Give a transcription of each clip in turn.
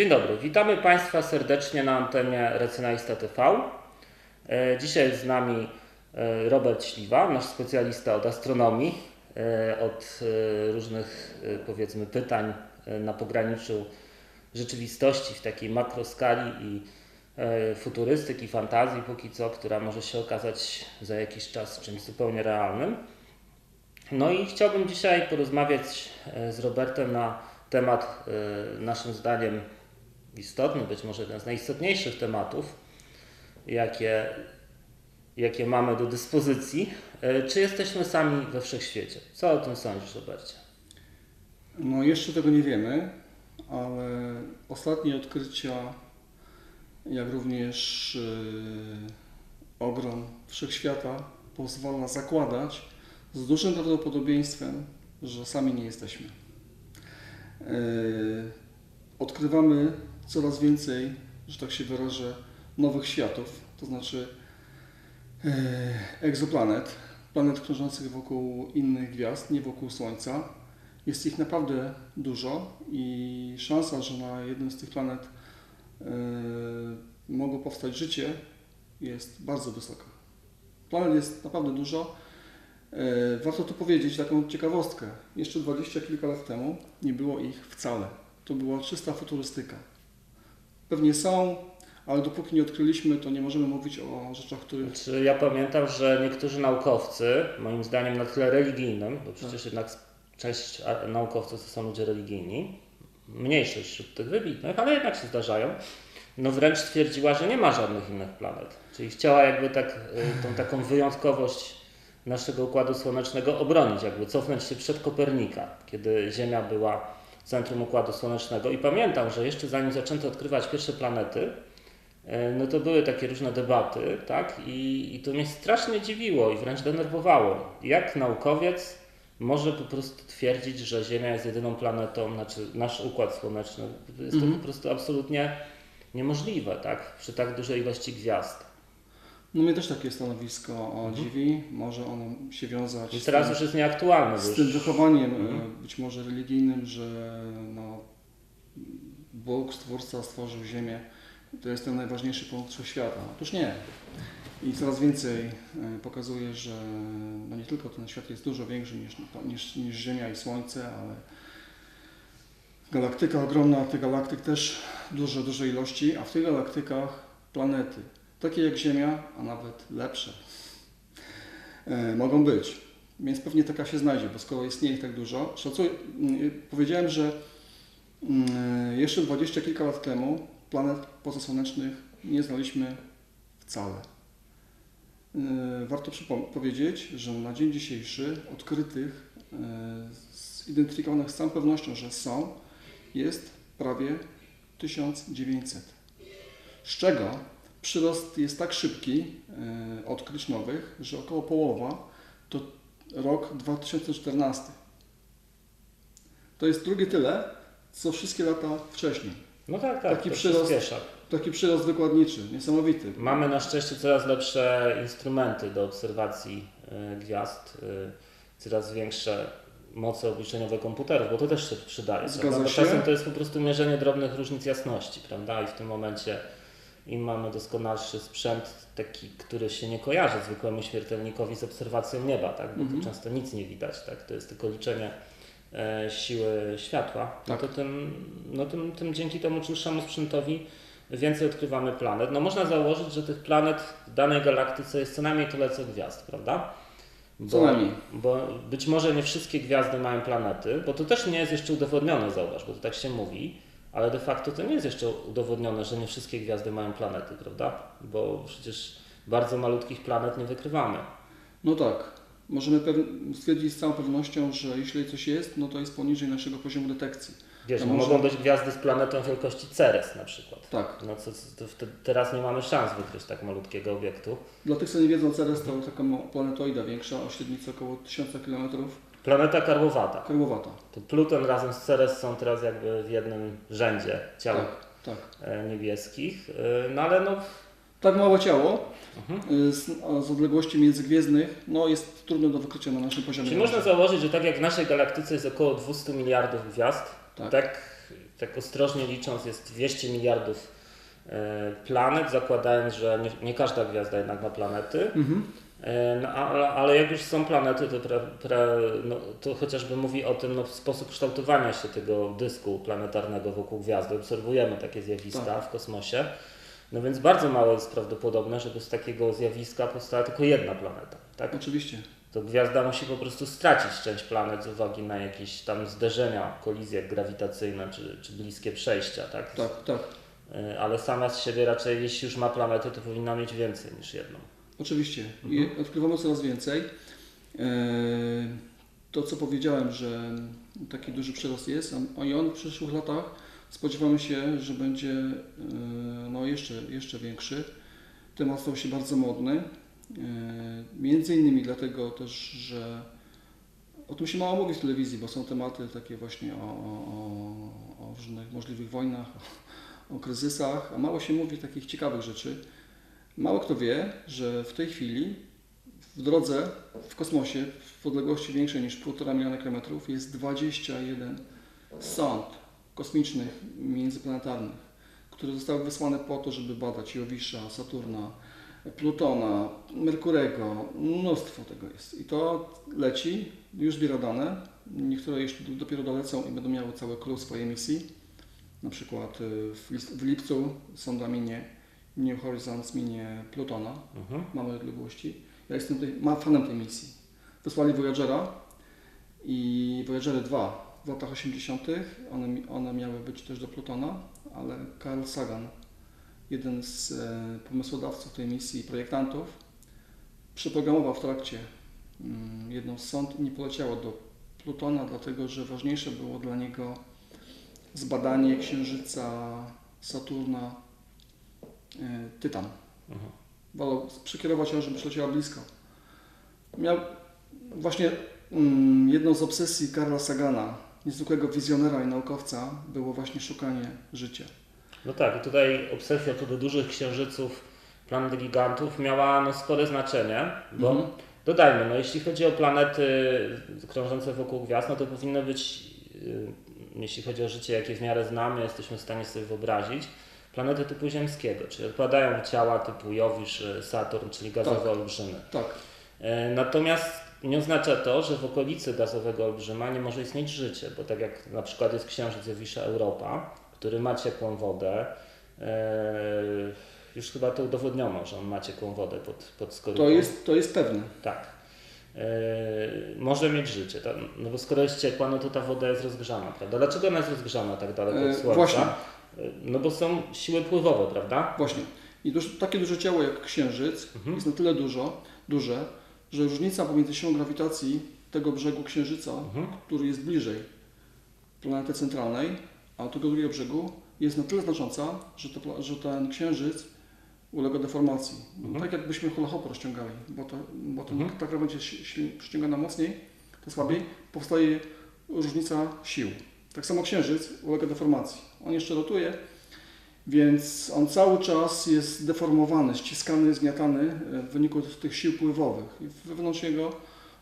Dzień dobry, witamy Państwa serdecznie na antenie Racjonalista TV. E, Dzisiaj jest z nami e, Robert Śliwa, nasz specjalista od astronomii, e, od różnych powiedzmy pytań na pograniczu rzeczywistości w takiej makroskali i futurystyki, fantazji póki co, która może się okazać za jakiś czas czymś zupełnie realnym. No i chciałbym dzisiaj porozmawiać z Robertem na temat naszym zdaniem istotny, być może jeden z najistotniejszych tematów, jakie, jakie mamy do dyspozycji. E, Czy jesteśmy sami we wszechświecie? Co o tym sądzisz, Robercie? No jeszcze tego nie wiemy, ale ostatnie odkrycia, jak również yy, ogrom wszechświata pozwala zakładać z dużym prawdopodobieństwem, że sami nie jesteśmy. Yy, odkrywamy coraz więcej, że tak się wyrażę, nowych światów, to znaczy yy, egzoplanet, planet krążących wokół innych gwiazd, nie wokół Słońca. Jest ich naprawdę dużo i szansa, że na jednym z tych planet yy, mogło powstać życie jest bardzo wysoka. Planet jest naprawdę dużo. Yy, warto tu powiedzieć taką ciekawostkę. Jeszcze dwadzieścia kilka lat temu nie było ich wcale. To była czysta futurystyka. Pewnie są, ale dopóki nie odkryliśmy, to nie możemy mówić o rzeczach, których Znaczy, ja pamiętam, że niektórzy naukowcy, moim zdaniem na tle religijnym, bo przecież jednak część naukowców to są ludzie religijni, mniejszość wśród tych wybitnych, ale jednak się zdarzają, no wręcz twierdziła, że nie ma żadnych innych planet. Czyli chciała jakby tak y, tą taką wyjątkowość naszego Układu Słonecznego obronić, jakby cofnąć się przed Kopernika, kiedy Ziemia była centrum Układu Słonecznego. I pamiętam, że jeszcze zanim zaczęto odkrywać pierwsze planety, E, no to były takie różne debaty, tak? I, I to mnie strasznie dziwiło i wręcz denerwowało. Jak naukowiec może po prostu twierdzić, że Ziemia jest jedyną planetą, znaczy nasz układ słoneczny, jest to Mhm. po prostu absolutnie niemożliwe, tak? Przy tak dużej ilości gwiazd. No mnie też takie stanowisko o dziwi. Może ono się wiązać I z teraz tym, już jest nieaktualne, z tym wychowaniem Mhm. e, być może religijnym, że no, Bóg, Stwórca stworzył Ziemię. To jest ten najważniejszy punkt wszechświata. Otóż nie. I coraz więcej e, pokazuje, że no nie tylko ten świat jest dużo większy niż, niż, niż Ziemia i Słońce, ale galaktyka ogromna, tych galaktyk też duże, duże ilości, a w tych galaktykach planety, takie jak Ziemia, a nawet lepsze, e, mogą być. Więc pewnie taka się znajdzie, bo skoro istnieje ich tak dużo, szacuję, mm, powiedziałem, że mm, jeszcze dwadzieścia kilka lat temu planet pozasłonecznych nie znaliśmy wcale. E, Warto powiedzieć, że na dzień dzisiejszy odkrytych, zidentyfikowanych z całą pewnością, że są, jest prawie 1900. Z czego przyrost jest tak szybki e, odkryć nowych, że około połowa to rok 2014. To jest drugie tyle, co wszystkie lata wcześniej. no tak, tak, taki to przyrost. Taki przyrost wykładniczy, niesamowity. Mamy na szczęście coraz lepsze instrumenty do obserwacji y, gwiazd, y, coraz większe moce obliczeniowe komputerów, bo to też się przydaje. Zgadza się. czasem to jest po prostu mierzenie drobnych różnic jasności, prawda? I w tym momencie im mamy doskonalszy sprzęt, taki, który się nie kojarzy zwykłemu śmiertelnikowi z obserwacją nieba, tak? Bo tu często nic nie widać, tak? To jest tylko liczenie e, siły światła. No Tak. to tym, no tym, tym dzięki temu czulszemu sprzętowi więcej odkrywamy planet. No można założyć, że tych planet w danej galaktyce jest co najmniej tyle co gwiazd, prawda? Co najmniej. Bo być może nie wszystkie gwiazdy mają planety, bo to też nie jest jeszcze udowodnione, zauważ, bo to tak się mówi, ale de facto to nie jest jeszcze udowodnione, że nie wszystkie gwiazdy mają planety, prawda? Bo przecież bardzo malutkich planet nie wykrywamy. No tak. Możemy stwierdzić z całą pewnością, że jeśli coś jest, no to jest poniżej naszego poziomu detekcji. Wiesz, może- mogą być gwiazdy z planetą wielkości Ceres na przykład. Tak. No co, to wtedy, teraz nie mamy szans wykryć tak malutkiego obiektu. Dla tych, co nie wiedzą, Ceres to taka planetoida większa, o średnicy około 1000 km, Planeta karłowata. karłowata. To Pluton razem z Ceres są teraz jakby w jednym rzędzie ciał Tak, tak. e, niebieskich. E, No ale no, Tak małe ciało Mhm. y, z, z odległości międzygwiezdnych no, jest trudne do wykrycia na naszym poziomie. czyli można założyć, że tak jak w naszej galaktyce jest około 200 miliardów gwiazd, Tak. tak, tak ostrożnie licząc, jest 200 miliardów e, planet, zakładając, że nie, nie każda gwiazda jednak ma planety. Mhm. E, No, ale, ale jak już są planety, to, pra, pra, no, to chociażby mówi o tym no, sposób kształtowania się tego dysku planetarnego wokół gwiazdy. Obserwujemy takie zjawiska Tak. w kosmosie. No więc bardzo mało jest prawdopodobne, żeby z takiego zjawiska powstała tylko jedna planeta. Tak? Oczywiście. To gwiazda musi po prostu stracić część planet z uwagi na jakieś tam zderzenia, kolizje grawitacyjne czy, czy bliskie przejścia. Tak? Tak, tak. E, Ale sama z siebie raczej, jeśli już ma planety, to powinna mieć więcej niż jedną. Oczywiście. I odkrywamy coraz więcej. E, To, co powiedziałem, że taki duży przyrost jest, a i on w przyszłych latach spodziewamy się, że będzie e, no, jeszcze, jeszcze większy. Temat stał się bardzo modny. E, Między innymi dlatego też, że o tym się mało mówi w telewizji, bo są tematy takie właśnie o, o, o, o różnych możliwych wojnach, o, o kryzysach, a mało się mówi takich ciekawych rzeczy. Mało kto wie, że w tej chwili w drodze w kosmosie w odległości większej niż 1,5 miliona kilometrów jest 21 sond kosmicznych międzyplanetarnych, które zostały wysłane po to, żeby badać Jowisza, Saturna, Plutona, Merkurego. Mnóstwo tego jest. I to leci, już zbiera dane. Niektóre jeszcze dopiero dolecą i będą miały cały klucz swojej misji. Na przykład y, w lipcu sonda minie New Horizons minie Plutona, Mhm. małej odległości. Ja jestem tej, ma fanem tej misji. Wysłali Voyagera i Voyagery 2 w latach 80. One, one miały być też do Plutona, ale Carl Sagan, jeden z e, pomysłodawców tej misji i projektantów, przeprogramował w trakcie mm, jedną z sond i nie poleciało do Plutona, dlatego że ważniejsze było dla niego zbadanie Księżyca, Saturna, Tytan. Mhm. Wolał przekierować ją, żeby przyleciała blisko. Miał właśnie mm, jedną z obsesji Karla Sagana, niezwykłego wizjonera i naukowca, było właśnie szukanie życia. No tak, i tutaj obsesja co do dużych księżyców, planet gigantów miała no, spore znaczenie, bo Mhm. dodajmy, no, jeśli chodzi o planety krążące wokół gwiazd, no to powinno być, y, jeśli chodzi o życie, jakie w miarę znamy, jesteśmy w stanie sobie wyobrazić, planety typu ziemskiego, czyli odpadają ciała typu Jowisz, y, Saturn, czyli gazowe Tak. olbrzymy. Tak, E, Natomiast nie oznacza to, że w okolicy gazowego olbrzyma nie może istnieć życie, bo tak jak na przykład jest księżyc Jowisza Europa, który ma ciepłą wodę, e, już chyba to udowodniono, że on ma ciepłą wodę pod, pod skorupą. to jest, to jest pewne. Tak. E, może mieć życie, tak? no bo skoro jest ciepła, no to ta woda jest rozgrzana, prawda? Dlaczego ona jest rozgrzana tak daleko od Słońca? właśnie. No bo są siły pływowe, prawda? Właśnie. I duż, takie duże ciało jak Księżyc Mhm. jest na tyle dużo, duże, że różnica pomiędzy siłą grawitacji tego brzegu Księżyca, Mhm. który jest bliżej planety centralnej, a tego drugiego brzegu jest na tyle znacząca, że, to, że ten Księżyc ulega deformacji. Mhm. Tak jakbyśmy hula hop rozciągali, bo, to, bo to, Mhm. ta krawędź jest przyciągana mocniej, to słabiej, powstaje różnica sił. Tak samo Księżyc ulega deformacji. On jeszcze rotuje, więc on cały czas jest deformowany, ściskany, zgniatany e, w wyniku tych sił pływowych. I wewnątrz niego,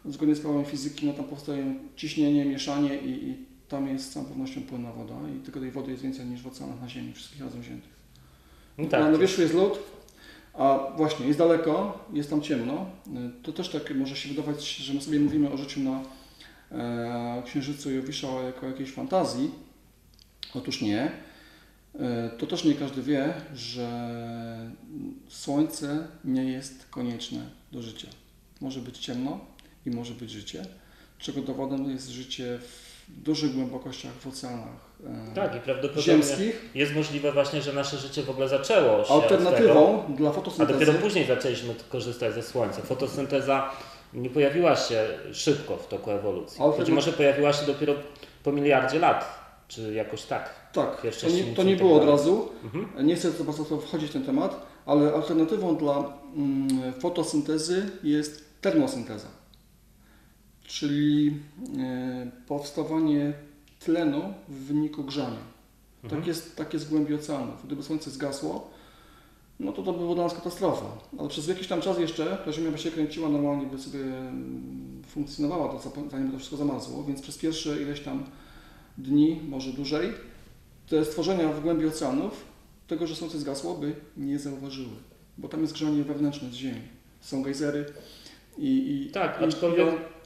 zgodnie z prawem fizyki, no tam powstaje ciśnienie, mieszanie i, i tam jest z całą pewnością płynna woda i tylko tej wody jest więcej niż w oceanach na Ziemi, wszystkich razem wziętych. No Na, tak. na wierzchu jest lód, a właśnie jest daleko, jest tam ciemno. Y, To też tak może się wydawać, że my sobie mówimy o życiu na e, Księżycu Jowisza jako jakiejś fantazji. Otóż nie. E, To też nie każdy wie, że Słońce nie jest konieczne do życia. Może być ciemno i może być życie, czego dowodem jest życie w dużych głębokościach w oceanach e, Tak, i prawdopodobnie ziemskich. jest możliwe właśnie, że nasze życie w ogóle zaczęło się od tego, Alternatywą dla a fotosyntezy dopiero później zaczęliśmy korzystać ze Słońca. Fotosynteza nie pojawiła się szybko w toku ewolucji. Być może pojawiła się dopiero po miliardzie lat, czy jakoś tak. Tak, Pierwsze to nie, to nie tak było od razu. Mhm. Nie chcę za bardzo w to wchodzić w ten temat, ale alternatywą dla mm, fotosyntezy jest termosynteza, czyli e, powstawanie tlenu w wyniku grzania. Mhm. Tak, jest, tak jest w głębi oceanów. Gdyby słońce zgasło, no to to by była dla nas katastrofa. Ale przez jakiś tam czas jeszcze ta Ziemia by się kręciła, normalnie by sobie funkcjonowała, to, zanim by to wszystko zamarzło, więc przez pierwsze ileś tam dni, może dłużej, te stworzenia w głębi oceanów tego, że Słońce zgasło, by nie zauważyły, bo tam jest grzanie wewnętrzne z Ziemi. Są gejzery i, i, Tak, i, aczkolwiek i,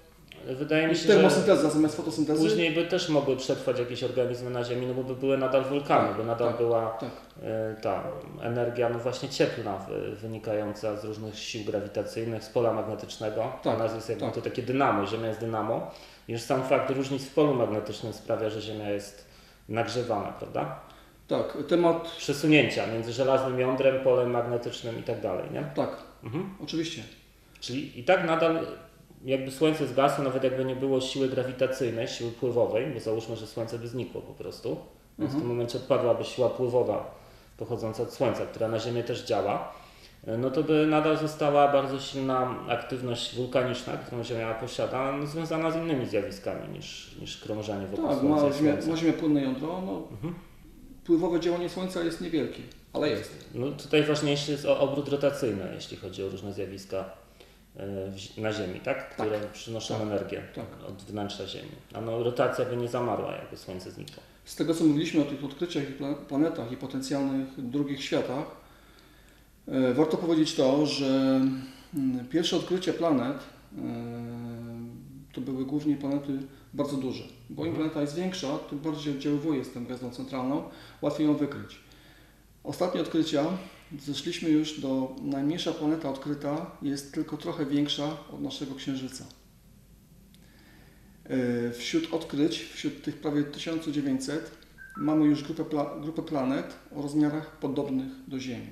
wydaje mi się, że termosynteza zamiast fotosyntezy. później by też mogły przetrwać jakieś organizmy na Ziemi, no bo by były nadal wulkany, Tak, by nadal tak, była Tak, e, ta energia no właśnie cieplna wy- wynikająca z różnych sił grawitacyjnych, z pola magnetycznego. Tak, nas jest jakby tak. to takie dynamo, Ziemia jest dynamo. I już sam fakt różnic w polu magnetycznym sprawia, że Ziemia jest nagrzewana, prawda? tak. Temat, Przesunięcia między żelaznym jądrem, polem magnetycznym i tak dalej, nie? tak, Mhm. oczywiście. Czyli i tak nadal jakby Słońce zgasło, nawet jakby nie było siły grawitacyjnej, siły pływowej, bo załóżmy, że Słońce by znikło po prostu, więc w Mhm. tym momencie odpadłaby siła pływowa pochodząca od Słońca, która na Ziemię też działa, no to by nadal została bardzo silna aktywność wulkaniczna, którą Ziemia posiada, no, związana z innymi zjawiskami niż, niż krążenie wokół Tak, Słońca. ma ziemię, Słońca. ma ziemię płynne jądro, no, Mhm. pływowe działanie Słońca jest niewielkie, ale jest. No tutaj ważniejszy jest obrót rotacyjny, jeśli chodzi o różne zjawiska w na Ziemi, tak? które przynoszą Tak. energię Tak. od wnętrza Ziemi. A no, rotacja by nie zamarła, jakby Słońce znikło. Z tego, co mówiliśmy o tych odkryciach i pla- planetach i potencjalnych drugich światach, e, warto powiedzieć to, że mm, pierwsze odkrycie planet e, to były głównie planety bardzo duże. Bo im Mhm. planeta jest większa, tym bardziej oddziaływuje z tą gwiazdą centralną, łatwiej ją wykryć. Ostatnie odkrycia, zeszliśmy już do najmniejsza planeta odkryta, jest tylko trochę większa od naszego Księżyca. E, Wśród odkryć, wśród tych prawie 1900, mamy już grupę, pla- grupę planet o rozmiarach podobnych do Ziemi.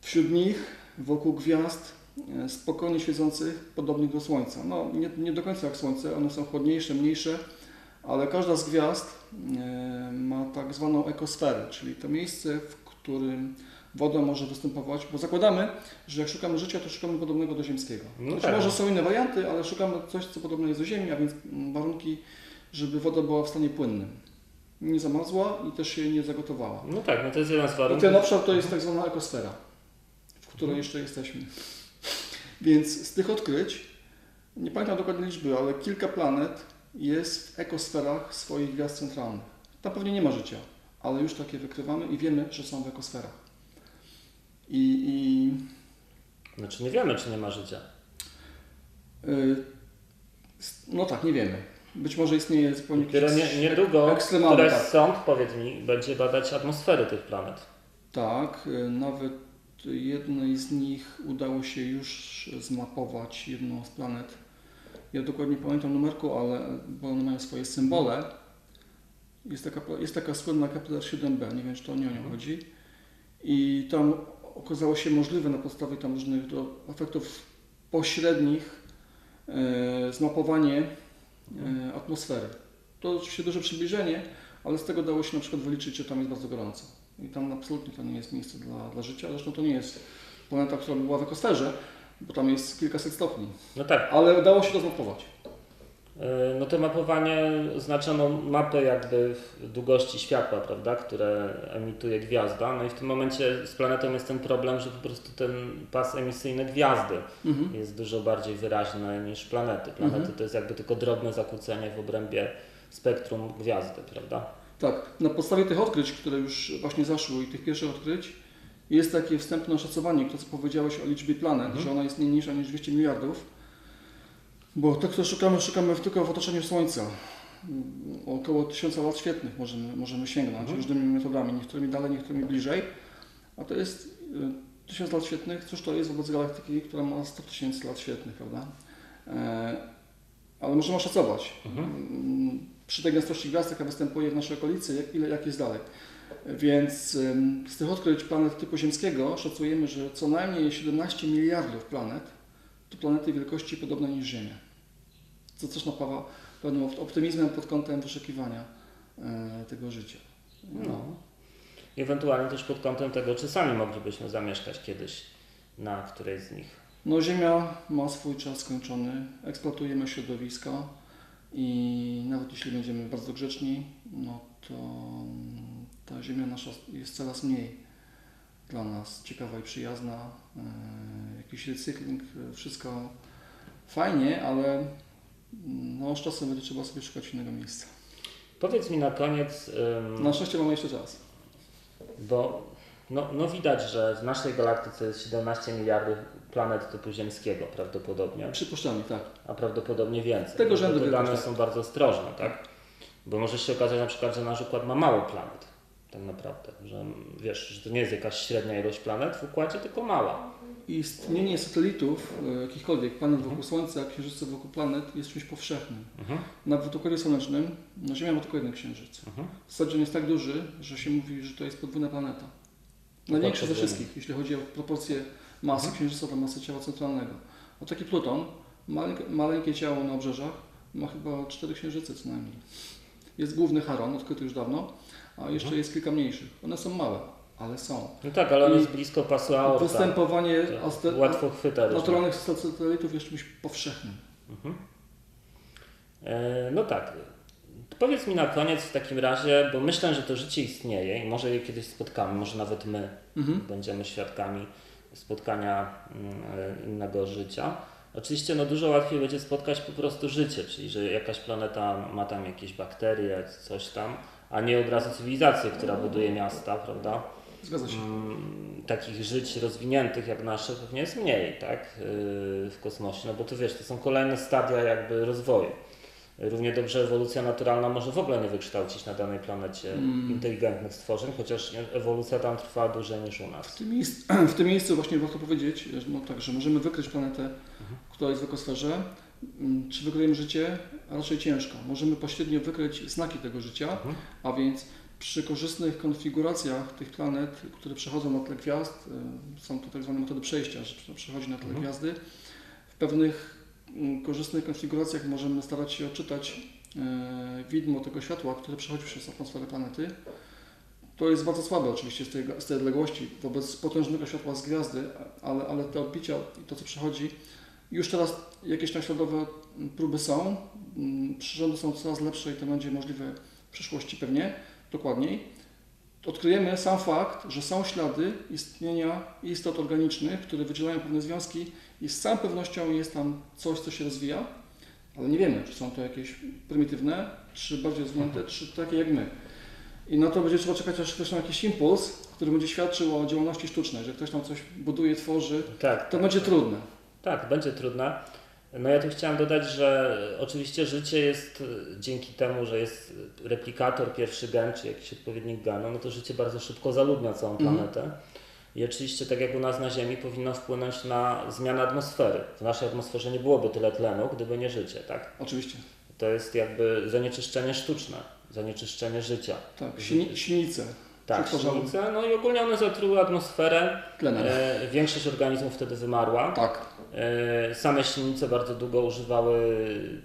Wśród nich, wokół gwiazd e, spokojnie świecących, podobnych do Słońca. No, nie, nie do końca jak Słońce, one są chłodniejsze, mniejsze, ale każda z gwiazd e, ma tak zwaną ekosferę, czyli to miejsce, w którym woda może występować, bo zakładamy, że jak szukamy życia, to szukamy podobnego do ziemskiego. No tak. może są inne warianty, ale szukamy coś, co podobne jest do Ziemi, a więc warunki, żeby woda była w stanie płynnym. Nie zamarzła i też się nie zagotowała. No tak, no to jest jeden z I warunków. ten obszar to jest tak zwana ekosfera, w której jeszcze jesteśmy. Więc z tych odkryć, nie pamiętam dokładnie liczby, ale kilka planet jest w ekosferach swoich gwiazd centralnych. Tam pewnie nie ma życia, ale już takie wykrywamy i wiemy, że są w ekosferach. I, i Znaczy nie wiemy, czy nie ma życia. y, s- no tak, nie wiemy. Być może istnieje zupełnie Dopiero nie, niedługo któraś tak. sąd, powiedz mi, będzie badać atmosfery tych planet. Tak, y, nawet jednej z nich udało się już zmapować jedną z planet. Ja dokładnie nie pamiętam numerku, ale bo one mają swoje symbole. Jest taka, jest taka słynna Kepler 7b, nie wiem czy to nie o nią chodzi. I tam okazało się możliwe na podstawie tam różnych do efektów pośrednich e, zmapowanie e, atmosfery. To oczywiście duże przybliżenie, ale z tego dało się na przykład wyliczyć, że tam jest bardzo gorąco. I tam absolutnie to nie jest miejsce dla, dla życia. Zresztą to nie jest planeta, która by była w ekosferze, bo tam jest kilkaset stopni. No tak, Ale udało się to zmapować. Yy, no to mapowanie oznaczono mapę jakby długości światła, prawda, które emituje gwiazda. No i w tym momencie z planetą jest ten problem, że po prostu ten pas emisyjny gwiazdy Mhm. jest dużo bardziej wyraźny niż planety. Planety Mhm. to jest jakby tylko drobne zakłócenie w obrębie spektrum gwiazdy, prawda? Tak, na podstawie tych odkryć, które już właśnie zaszły i tych pierwszych odkryć, jest takie wstępne oszacowanie, to co powiedziałeś o liczbie planet, Mhm. że ona jest nie mniejsza niż 200 miliardów. Bo to, co szukamy, szukamy tylko w otoczeniu Słońca. Mm, Około 1000 lat świetnych możemy, możemy sięgnąć Mhm. różnymi metodami, niektórymi dalej, niektórymi bliżej. A to jest y, 1000 lat świetnych, cóż to jest wobec galaktyki, która ma 100 tysięcy lat świetnych, prawda? E, ale możemy oszacować. Mhm. Mm, Przy tej gęstości gwiazd, jaka występuje w naszej okolicy, jak, ile, jak jest dalej. Więc z tych odkryć planet typu ziemskiego szacujemy, że co najmniej 17 miliardów planet to planety wielkości podobne niż Ziemia. Co też napawa pewnym opt- optymizmem pod kątem wyszukiwania e, tego życia. No. I Ewentualnie też pod kątem tego, czy sami moglibyśmy zamieszkać kiedyś na którejś z nich. No, Ziemia ma swój czas skończony, eksploatujemy środowiska i nawet jeśli będziemy bardzo grzeczni, no to mm, ta Ziemia nasza jest coraz mniej dla nas ciekawa i przyjazna. E, jakiś recykling, e, wszystko fajnie, ale mm, no, z czasem będzie trzeba sobie szukać innego miejsca. Powiedz mi na koniec, ym, Na szczęście mamy jeszcze czas. bo no, no widać, że w naszej galaktyce jest 17 miliardów planet typu ziemskiego prawdopodobnie, Przypuszczalnie, tak. a prawdopodobnie więcej. Tego rzędu Te dane tak. są bardzo ostrożne, tak? Bo może się okazać na przykład, że nasz układ ma mało planet, tak naprawdę, że wiesz, że to nie jest jakaś średnia ilość planet w układzie, tylko mała. Istnienie satelitów, e, jakichkolwiek planet wokół Słońca, księżyce wokół planet jest czymś powszechnym. Mhm. Nawet w Układzie Słonecznym no Ziemia ma tylko jeden księżyc. Mhm. Jest tak duży, że się mówi, że to jest podwójna planeta. Największa ze podwójny. wszystkich, jeśli chodzi o proporcję masy Mhm. księżyca do masy ciała centralnego. A taki Pluton, maleńkie, maleńkie ciało na obrzeżach, ma chyba cztery księżyce co najmniej. Jest główny Charon, odkryty już dawno, a jeszcze Mhm. jest kilka mniejszych. One są małe, ale są. No tak, ale on I jest blisko pasu aorta. Postępowanie To aste- Łatwo chwyta naturalnych satelitów jest czymś powszechnym. E, No tak. Powiedz mi na koniec w takim razie, bo myślę, że to życie istnieje i może je kiedyś spotkamy, może nawet my Mhm. będziemy świadkami spotkania mm, e, innego życia. Oczywiście no, dużo łatwiej będzie spotkać po prostu życie, czyli że jakaś planeta ma tam jakieś bakterie, coś tam, a nie od razu cywilizację, która buduje miasta, prawda? Zgadza się. Mm, takich żyć rozwiniętych jak nasze pewnie jest mniej, tak, yy, w kosmosie, no bo to wiesz, to są kolejne stadia jakby rozwoju. Równie dobrze ewolucja naturalna może w ogóle nie wykształcić na danej planecie Mm. inteligentnych stworzeń, chociaż ewolucja tam trwa dłużej niż u W nas. tym, miejscu, w tym miejscu właśnie warto powiedzieć, że no tak, że możemy wykryć planetę, która jest w ekosferze. Mm, Czy wykryjemy życie? Raczej ciężko. Możemy pośrednio wykryć znaki tego życia, Mhm. a więc przy korzystnych konfiguracjach tych planet, które przechodzą na tle gwiazd, y, są to tak zwane metody przejścia, że przechodzi na tle Mhm. gwiazdy, w pewnych mm, korzystnych konfiguracjach możemy starać się odczytać e, widmo tego światła, które przechodzi przez atmosferę planety. To jest bardzo słabe oczywiście z tej, z tej odległości wobec potężnego światła z gwiazdy, ale, ale te odbicia i to, co przechodzi, już teraz jakieś tam śladowe mm, próby są. Mm, Przyrządy są coraz lepsze i to będzie możliwe w przyszłości pewnie, dokładniej. Odkryjemy sam fakt, że są ślady istnienia istot organicznych, które wydzielają pewne związki i z całą pewnością jest tam coś, co się rozwija, ale nie wiemy, czy są to jakieś prymitywne, czy bardziej rozwinięte, czy takie jak my. I na to będzie trzeba czekać, aż ktoś jakiś impuls, który będzie świadczył o działalności sztucznej, że ktoś tam coś buduje, tworzy. Tak, To będzie trudne. tak, będzie trudne. No ja tu chciałem dodać, że oczywiście życie jest y, dzięki temu, że jest replikator pierwszy gen, czy jakiś odpowiednik genu, no to życie bardzo szybko zaludnia całą Mhm. planetę. I oczywiście, tak jak u nas na Ziemi, powinno wpłynąć na zmianę atmosfery. W naszej atmosferze nie byłoby tyle tlenu, gdyby nie życie, tak? Oczywiście. To jest jakby zanieczyszczenie sztuczne, zanieczyszczenie życia. Tak, silnice Tak, silnice, no i ogólnie one zatruły atmosferę. E, większość organizmów wtedy wymarła. Tak. E, Same silnice bardzo długo używały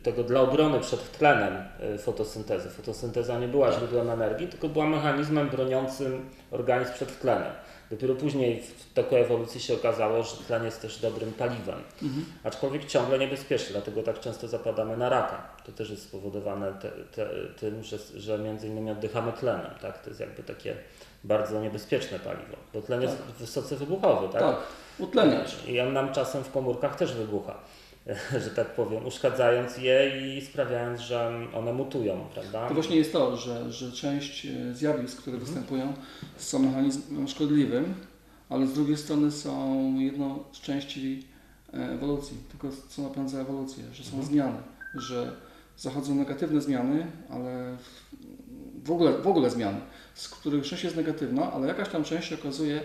tego dla obrony przed tlenem e, fotosyntezy. Fotosynteza nie była źródłem energii, tylko była mechanizmem broniącym organizm przed tlenem. Dopiero później w toku ewolucji się okazało, że tlen jest też dobrym paliwem, Mhm. aczkolwiek ciągle niebezpieczny, dlatego tak często zapadamy na raka. To też jest spowodowane te, te, tym, że, że między innymi oddychamy tlenem. Tak? To jest jakby takie bardzo niebezpieczne paliwo, bo tlen jest wysoce wybuchowy. Tak? Tak. Utleniacz. I on nam czasem w komórkach też wybucha, że tak powiem, uszkadzając je i sprawiając, że one mutują, prawda? To właśnie jest to, że, że część e, zjawisk, które występują, są mechanizmem szkodliwym, ale z drugiej strony są jedną z części e, ewolucji, tylko co napędza ewolucję, że są zmiany, że zachodzą negatywne zmiany, ale w ogóle, w ogóle zmiany, z których część jest negatywna, ale jakaś tam część okazuje,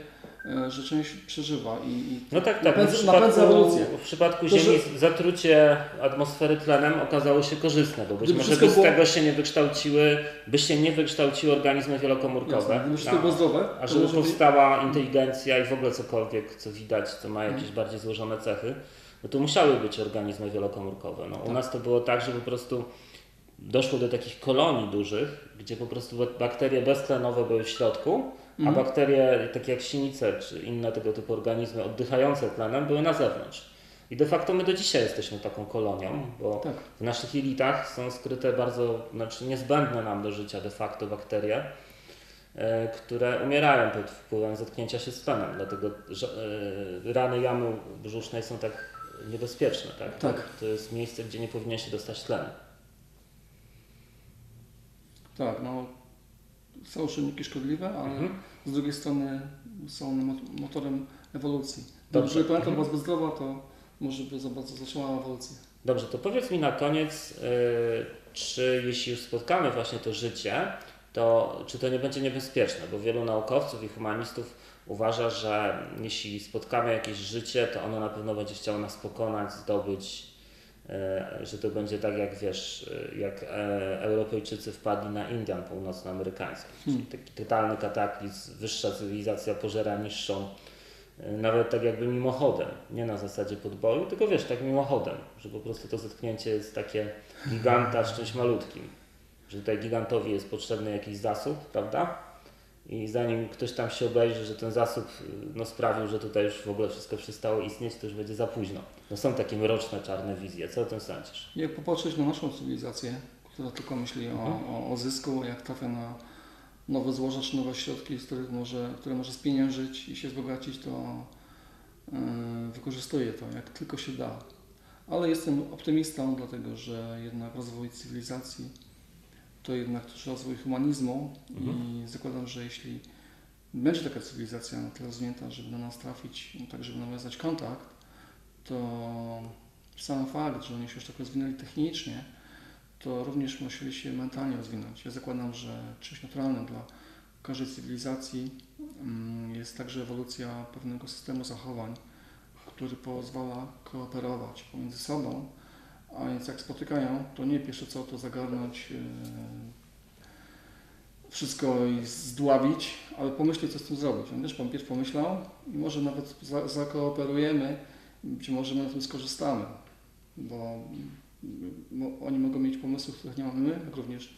że część przeżywa i, i No tak, tak. Napędza- w, przypadku, w przypadku To, Ziemi zatrucie atmosfery tlenem okazało się korzystne, bo być może by z było- tego się nie wykształciły, by się nie wykształciły organizmy wielokomórkowe. jasne, gdyby wszystko a- było zdrowe, A żeby by- powstała inteligencja i w ogóle cokolwiek, co widać, co ma jakieś bardziej złożone cechy, no to musiały być organizmy wielokomórkowe. No, U Tak. nas to było tak, że po prostu doszło do takich kolonii dużych, gdzie po prostu bakterie beztlenowe były w środku, a Mhm. bakterie takie jak sinice czy inne tego typu organizmy oddychające tlenem były na zewnątrz. I de facto my do dzisiaj jesteśmy taką kolonią, bo Tak. w naszych jelitach są skryte bardzo, znaczy niezbędne nam do życia de facto bakterie, e, które umierają pod wpływem zetknięcia się z tlenem. Dlatego e, rany jamy brzusznej są tak niebezpieczne. Tak? Tak. To jest miejsce, gdzie nie powinien się dostać tlen. Tak, no są czynniki szkodliwe, ale Mhm. z drugiej strony są motorem ewolucji. Dobrze. Gdyby planeta Mhm. była zdrowa, to może by za bardzo zatrzymała ewolucję. Dobrze, to powiedz mi na koniec, yy, czy jeśli już spotkamy właśnie to życie, to czy to nie będzie niebezpieczne? Bo wielu naukowców i humanistów uważa, że jeśli spotkamy jakieś życie, to ono na pewno będzie chciało nas pokonać, zdobyć, że to będzie tak jak wiesz, yy, jak e, Europejczycy wpadli na Indian północnoamerykańskich, Hmm. czyli taki totalny kataklizm, wyższa cywilizacja pożera niższą. Nawet tak jakby mimochodem, nie na zasadzie podboju, tylko wiesz, tak mimochodem, że po prostu to zetknięcie jest takie giganta z czymś malutkim. Że tutaj gigantowi jest potrzebny jakiś zasób, prawda? I zanim ktoś tam się obejrzy, że ten zasób yy, no, sprawił, że tutaj już w ogóle wszystko przestało istnieć, to już będzie za późno. No są takie mroczne, czarne wizje. Co o tym sądzisz? Jak popatrzeć na naszą cywilizację, która tylko myśli o, o, o zysku, jak trafia na nowe złoża czy nowe środki, z których może, które może spieniężyć i się wzbogacić, to yy, wykorzystuje to jak tylko się da. Ale jestem optymistą, dlatego że jednak rozwój cywilizacji to jednak też rozwój humanizmu i zakładam, że jeśli będzie taka cywilizacja na tyle rozwinięta, żeby do nas trafić, no tak żeby nawiązać kontakt, to sam fakt, że oni się już tak rozwinęli technicznie, to również musieli się mentalnie rozwinąć. Ja zakładam, że czymś naturalnym dla każdej cywilizacji mm, jest także ewolucja pewnego systemu zachowań, który pozwala kooperować pomiędzy sobą, a więc jak spotykają, to nie pierwsze co to zagarnąć yy, wszystko i zdławić, ale pomyśleć co z tym zrobić. On też najpierw pomyślał i może nawet za, zakooperujemy, być może my na tym skorzystamy, bo oni mogą mieć pomysły, których nie mamy my, jak również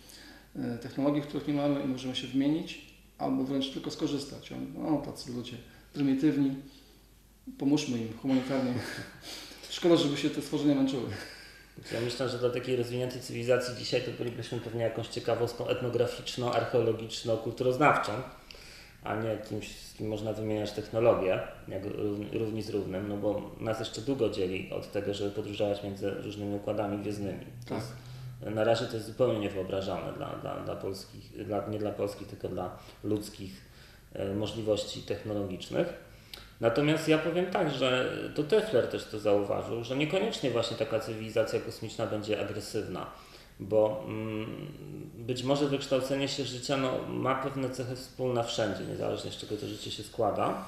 e, technologie, których nie mamy i możemy się wymienić, albo wręcz tylko skorzystać. Oni, no tacy ludzie prymitywni, pomóżmy im humanitarnie. Szkoda, żeby się te stworzenia męczyły. Ja myślę, że dla takiej rozwiniętej cywilizacji dzisiaj to bylibyśmy pewnie jakąś ciekawostką etnograficzną, archeologiczną, kulturoznawczą, a nie kimś, z kim można wymieniać technologię, jak równi, z równym, no bo nas jeszcze długo dzieli od tego, żeby podróżować między różnymi układami gwiezdnymi. Tak. jest, na razie to jest zupełnie niewyobrażalne dla, dla, dla polskich, dla, nie dla polskich, tylko dla ludzkich e, możliwości technologicznych. Natomiast ja powiem tak, że to Tefler też to zauważył, że niekoniecznie właśnie taka cywilizacja kosmiczna będzie agresywna, bo mm, być może wykształcenie się życia no, ma pewne cechy wspólne wszędzie, niezależnie z czego to życie się składa.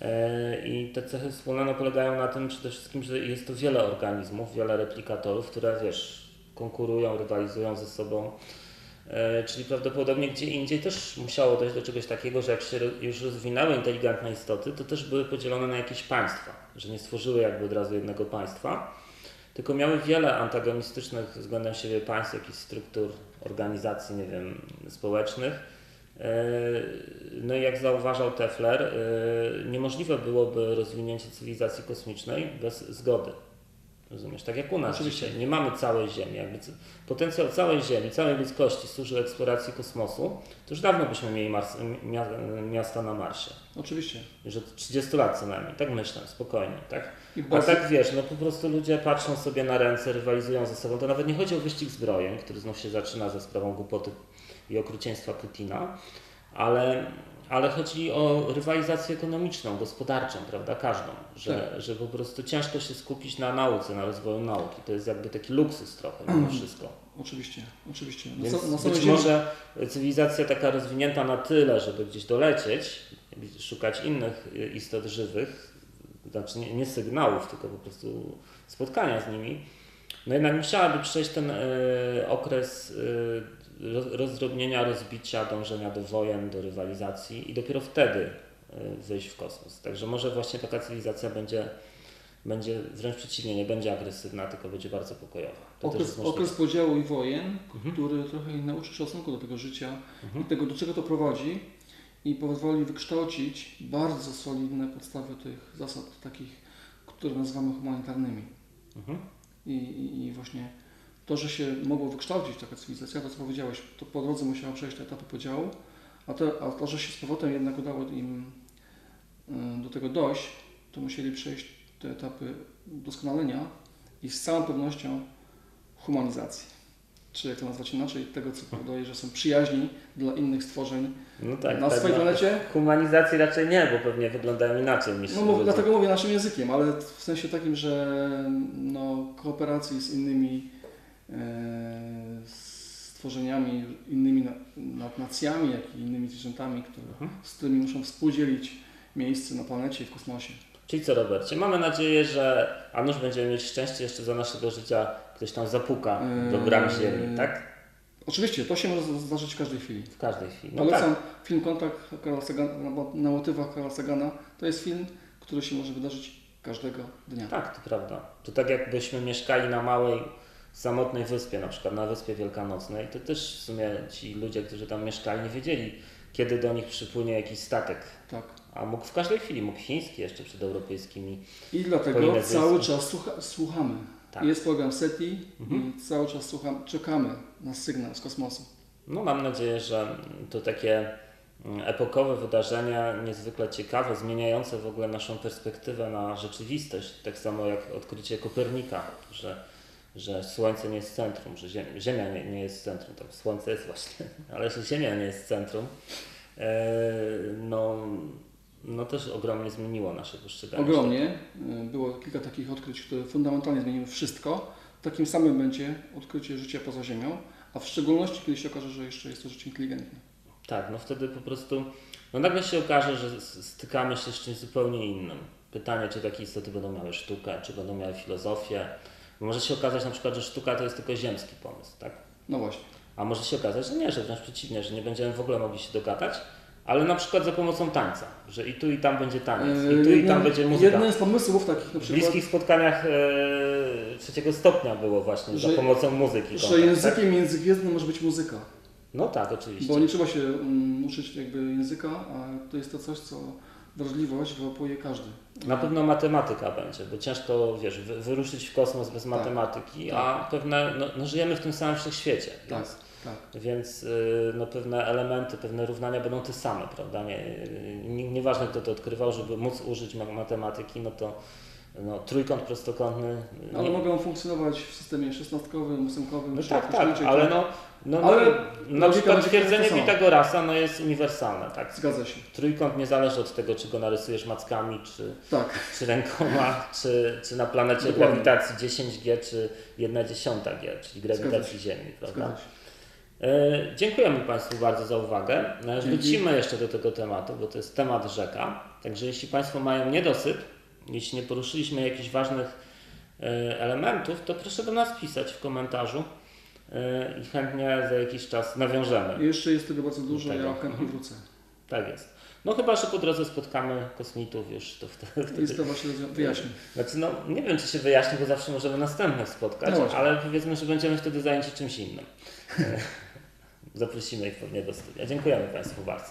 E, I te cechy wspólne no, polegają na tym przede wszystkim, że jest to wiele organizmów, wiele replikatorów, które wiesz, konkurują, rywalizują ze sobą. E, Czyli prawdopodobnie gdzie indziej też musiało dojść do czegoś takiego, że jak się już rozwinęły inteligentne istoty, to też były podzielone na jakieś państwa, że nie stworzyły jakby od razu jednego państwa, tylko miały wiele antagonistycznych względem siebie państw, jakichś struktur, organizacji, nie wiem, społecznych. E, No i jak zauważał Tefler, e, niemożliwe byłoby rozwinięcie cywilizacji kosmicznej bez zgody. Rozumiesz? Tak jak u nas Oczywiście. dzisiaj. Nie mamy całej Ziemi. Jakby potencjał całej Ziemi, całej ludzkości służy eksploracji kosmosu, to już dawno byśmy mieli Mars, mia- miasta na Marsie. Oczywiście. Już od 30 lat co najmniej. Tak myślę, spokojnie. Tak? A tak wiesz, no po prostu ludzie patrzą sobie na ręce, rywalizują ze sobą. To nawet nie chodzi o wyścig zbrojeń, który znów się zaczyna ze sprawą głupoty i okrucieństwa Putina, ale, ale chodzi o rywalizację ekonomiczną, gospodarczą, prawda, każdą. Że, że po prostu ciężko się skupić na nauce, na rozwoju nauki. To jest jakby taki luksus trochę mimo wszystko. Oczywiście, oczywiście. Na, Więc być ziemi- może cywilizacja taka rozwinięta na tyle, żeby gdzieś dolecieć, szukać innych y, istot żywych, znaczy nie, nie sygnałów, tylko po prostu spotkania z nimi, no jednak musiałaby przejść ten y, okres y, rozdrobnienia, rozbicia, dążenia do wojen, do rywalizacji i dopiero wtedy y, wyjść w kosmos. Także może właśnie taka cywilizacja będzie, będzie wręcz przeciwnie, nie będzie agresywna, tylko będzie bardzo pokojowa. To okres, okres podziału i wojen, Mhm. który trochę nauczy szacunku do tego życia Mhm. i tego, do czego to prowadzi i pozwoli wykształcić bardzo solidne podstawy tych zasad takich, które nazywamy humanitarnymi. Mhm. I, i, I właśnie to, że się mogło wykształcić taka cywilizacja, to co powiedziałeś, to po drodze musiała przejść te etapy podziału, a to, a to że się z powrotem jednak udało im y, do tego dojść, to musieli przejść te etapy doskonalenia i z całą pewnością humanizacji. czy jak to nazwać inaczej, tego co powoduje, że są przyjaźni dla innych stworzeń No tak, na tak, swojej no. planecie. Humanizacji raczej nie, bo pewnie wyglądają inaczej niż No mów, dlatego mówię naszym językiem, ale w sensie takim, że no, kooperacji z innymi e, stworzeniami, innymi nacjami, jak i innymi zwierzętami, które, Mhm. z którymi muszą współdzielić miejsce na planecie i w kosmosie. Czyli co, Robercie? Mamy nadzieję, że a nuż będziemy mieć szczęście jeszcze za naszego życia ktoś tam zapuka do bram Eee, ziemi, tak? Oczywiście, to się może zdarzyć w każdej chwili. W każdej chwili. No Polecam tak. film Kontakt Karla Sagana, na motywach Karla Sagana. To jest film, który się może wydarzyć każdego dnia. Tak, to prawda. To tak jakbyśmy mieszkali na małej, samotnej wyspie, na przykład na Wyspie Wielkanocnej, to też w sumie ci ludzie, którzy tam mieszkali, nie wiedzieli, kiedy do nich przypłynie jakiś statek. Tak. A mógł w każdej chwili, mógł chiński jeszcze przed europejskimi. I dlatego cały czas słucha, słuchamy. Tak. Jest program SETI Mhm. i cały czas słucham, czekamy na sygnał z kosmosu. No mam nadzieję, że to takie mm, epokowe wydarzenia, niezwykle ciekawe, zmieniające w ogóle naszą perspektywę na rzeczywistość, tak samo jak odkrycie Kopernika, że, że Słońce nie jest centrum, że Ziemia, Ziemia nie, nie jest centrum, tam Słońce jest właśnie, ale że Ziemia nie jest centrum, e, no, no też ogromnie zmieniło nasze postrzeganie. Ogromnie. Y, Było kilka takich odkryć, które fundamentalnie zmieniły wszystko. Takim samym będzie odkrycie życia poza Ziemią, a w szczególności kiedy się okaże, że jeszcze jest to życie inteligentne. Tak, no wtedy po prostu, no nagle się okaże, że stykamy się z czymś zupełnie innym. Pytanie, czy takie istoty będą miały sztukę, czy będą miały filozofię. Bo może się okazać na przykład, że sztuka to jest tylko ziemski pomysł, tak? No właśnie. A może się okazać, że nie, że wręcz przeciwnie, że nie będziemy w ogóle mogli się dogadać, ale na przykład za pomocą tańca, że i tu i tam będzie taniec, i tu i tam jednym- będzie muzyka. Jednym z pomysłów takich na W przykład, bliskich spotkaniach e, trzeciego stopnia było właśnie Że- za pomocą muzyki. że kontakt, tak? językiem międzygwiezdnym może być muzyka. No tak, oczywiście. Bo nie trzeba się um, uczyć jakby języka, a to jest to coś, co wrażliwość wyłapuje każdy. Na pewno matematyka będzie, bo ciężko, wiesz, wy, wyruszyć w kosmos bez matematyki, tak. a pewne, no, no żyjemy w tym samym wszechświecie, Tak, więc, tak. więc y, no, pewne elementy, pewne równania będą te same, prawda? Nie, y, nie, nieważne kto to odkrywał, żeby móc użyć ma- matematyki, no to no, trójkąt prostokątny. y, Ale mogą funkcjonować w systemie szesnastkowym, ósemkowym, no czy tak, tak, ale to- no, no, Ale no będzie twierdzenie. Pitagorasa no, jest uniwersalne, tak? Zgadza się. Trójkąt nie zależy od tego, czy go narysujesz mackami, czy, Tak. czy rękoma, czy, czy na planecie Dokładnie. grawitacji 10G, czy 1 dziesiąta G, czyli grawitacji Ziemi, prawda? E, dziękujemy Państwu bardzo za uwagę. E. Wrócimy jeszcze do tego tematu, bo to jest temat rzeka. Także jeśli Państwo mają niedosyt, jeśli nie poruszyliśmy jakichś ważnych e, elementów, to proszę do nas pisać w komentarzu e, i chętnie za jakiś czas nawiążemy. Jeszcze jest tego bardzo dużo, Tego. ja chętnie wrócę. Tak jest. No chyba, że po drodze spotkamy kosmitów już, to wtedy, I wtedy sprawa się rozwią- wyjaśni. Znaczy, no, nie wiem, czy się wyjaśni, bo zawsze możemy następnych spotkać, No właśnie. ale powiedzmy, że będziemy wtedy zajęci czymś innym. Zaprosimy ich pewnie do studia. Dziękujemy Państwu bardzo.